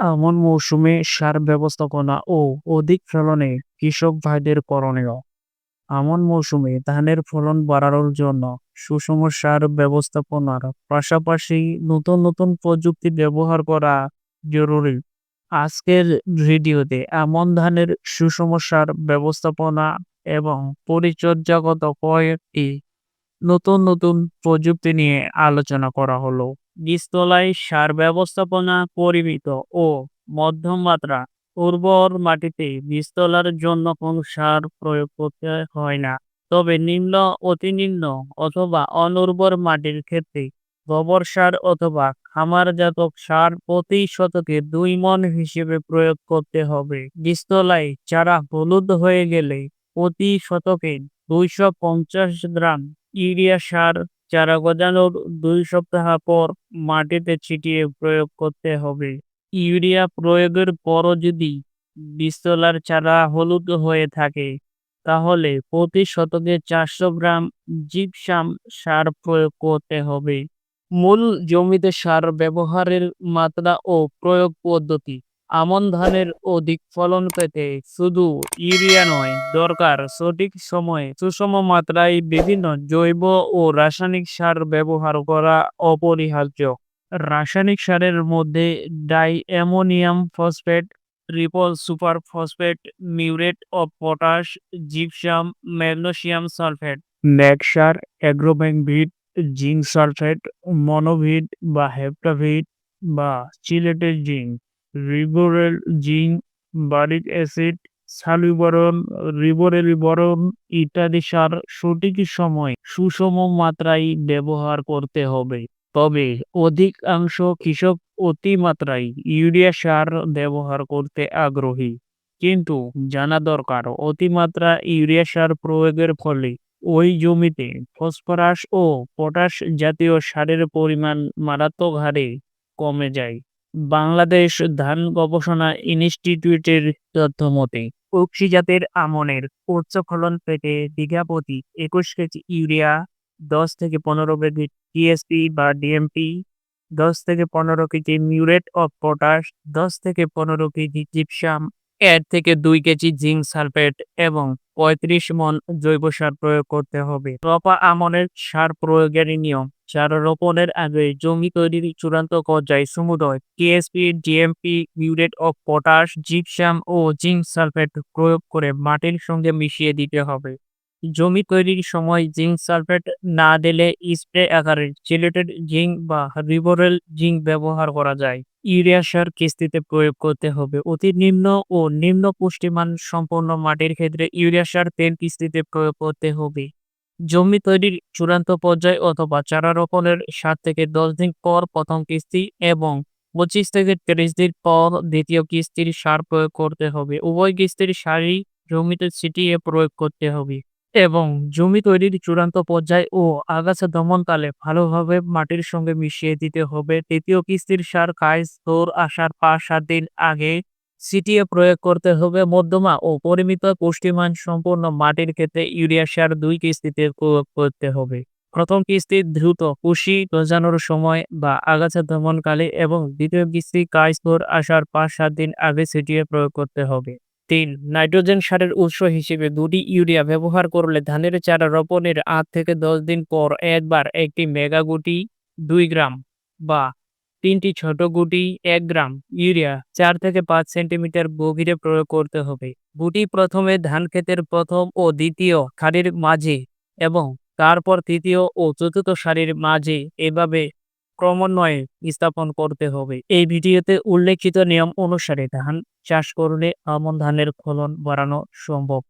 এমন মৌসুমে সার ব্যবস্থাপনা ও অধিক ফলনে কৃষক ভাইদের করণীয়। এমন মৌসুমে ধানের ফলন বাড়ানোর জন্য সুষম সার ব্যবস্থাপনার পাশাপাশি নতুন নতুন প্রযুক্তি ব্যবহার করা জরুরি। আজকের ভিডিওতে এমন ধানের সুষম সার ব্যবস্থাপনা এবং পরিচর্যাগত কয়েকটি নতুন নতুন প্রযুক্তি নিয়ে আলোচনা করা হলো। বীজতলায় সার ব্যবস্থাপনা পরিমিত ও মধ্যম মাত্রা। উর্বর মাটিতে বীজতলার জন্য কোনো সার প্রয়োগ করতে হয় না। তবে নিম্ন অতি নিম্ন অথবা অনুর্বর মাটির ক্ষেত্রে গোবর সার অথবা খামারজাত সার প্রতি শতকে দুই মন হিসেবে প্রয়োগ করতে হবে। বীজতলায় চারা হলুদ হয়ে গেলে প্রতি শতকে দুইশো পঞ্চাশ গ্রাম ইউরিয়া সার চারা গজানোর দুই সপ্তাহ পর মাটিতে ছিটিয়ে প্রয়োগ করতে হবে। ইউরিয়া প্রয়োগের পরও যদি বীজতলার চারা হলুদ হয়ে থাকে, তাহলে প্রতি শতকে চারশো গ্রাম জিপসাম সার প্রয়োগ করতে হবে। মূল জমিতে সার ব্যবহারের মাত্রা ও প্রয়োগ পদ্ধতি আমন ধানের অধিক ফলন পেতে শুধু ইউরিয়া নয়, দরকার সঠিক সময়ে সুষম মাত্রায় বিভিন্ন জৈব ও রাসায়নিক সার ব্যবহার করা অপরিহার্য। রাসায়নিক সারের মধ্যে di ammonium phosphate triple super phosphate muriate of potash, gypsum, magnesium sulphate, mag সার অ্যাগ্রোব্যাংভিট জিঙ্ক সালফেট, মনোভিট বা হেপ্টাভিট বা চিলেটের জিঙ্ক। রিবোরেল জিঙ্ক বারিক অ্যাসিড, সালুবরণ রিবোরেল বরণ ইত্যাদি সার সঠিক সময় সুষম মাত্রায় ব্যবহার করতে হবে। তবে অধিকাংশ কৃষক অতিমাত্রায় ইউরিয়া সার ব্যবহার করতে আগ্রহী। কিন্তু জানা দরকার, অতিমাত্রা ইউরিয়া সার প্রয়োগের ফলে ওই জমিতে ফসফরাস ও পটাশ জাতীয় সারের পরিমাণ মারাত্মক হারে কমে যায়। বাংলাদেশ ধান গবেষণা ইনস্টিটিউটের তথ্য মতে কক্সি জাতের আমনের উচ্চ ফলন পেতে বিঘা প্রতি একুশ কেজি ইউরিয়া, দশ থেকে পনেরো কেজি টিএসপি বা ডিএমপি দশ থেকে পনেরো কেজি মিউরেট অফ পটাশ, দশ থেকে পনেরো কেজি জিপসাম এক থেকে দুই কেজি জিঙ্ক সালফেট এবং পঁয়ত্রিশ মন জৈব সার প্রয়োগ করতে হবে। রপা আমনের সার প্রয়োগের নিয়ম। সার রোপণের আগে জমি তৈরির চূড়ান্ত পর্যায়ে সমুদয় KSP DMP muriate of potash gypsum O zinc sulphate প্রয়োগ করে মাটির সঙ্গে মিশিয়ে দিতে হবে। জমি তৈরির সময় জিঙ্ক সালফেট না দিলে স্প্রে আকারে চিলেটেড জিঙ্ক বা রিবোরেল জিঙ্ক ব্যবহার করা যায়। ইউরিয়া সার কিস্তিতে প্রয়োগ করতে হবে। অতি নিম্ন ও নিম্ন পুষ্টিমান সম্পন্ন মাটির ক্ষেত্রে ইউরিয়া সার তেল কিস্তিতে প্রয়োগ করতে হবে। জমি তৈরির চূড়ান্ত পর্যায়ে অথবা চারা রোপণের সাত থেকে দশ দিন পর প্রথম কিস্তি এবং পঁচিশ থেকে তিরিশ দিন পর দ্বিতীয় কিস্তির সার প্রয়োগ করতে হবে। উভয় কিস্তির সারই জমিতে ছিটিয়ে প্রয়োগ করতে হবে। এবং জমি তৈরির চূড়ান্ত পর্যায়ে ও আগাছা দমনকালে ভালোভাবে মাটির সঙ্গে মিশিয়ে দিতে হবে। তৃতীয় কিস্তির সার কাজ তোর আসার পাঁচ, সাত দিন আগে ছিটিয়ে প্রয়োগ করতে হবে। মধ্যমা ও পরিমিত পুষ্টিমান সম্পূর্ণ মাটির ক্ষেত্রে ইউরিয়া সার দুই কিস্তিতে প্রয়োগ করতে হবে। প্রথম কিস্তি দ্রুত কুশি গজানোর সময় বা আগাছা দমনকালে এবং দ্বিতীয় কিস্তি কাজ তোর আসার পাঁচ, সাত দিন আগে ছিটিয়ে প্রয়োগ করতে হবে। তিন, নাইট্রোজেন সারের উৎস হিসেবে দুটি ইউরিয়া ব্যবহার করলে ধানের চারা রোপণের আট থেকে দশ দিন পর একবার একটি মেগা গুটি দুই গ্রাম বা তিনটি ছোট গুটি এক গ্রাম ইউরিয়া চার থেকে পাঁচ সেন্টিমিটার গভীরে প্রয়োগ করতে হবে। গুটি প্রথমে ধান ক্ষেতের প্রথম ও দ্বিতীয় সারির মাঝে এবং তারপর তৃতীয় ও চতুর্থ সারির মাঝে এভাবে ক্রমান্বয়ে স্থাপন করতে হবে। এই ভিডিওতে উল্লেখিত নিয়ম অনুসারে ধান চাষ করলে আমন ধানের ফলন বাড়ানো সম্ভব।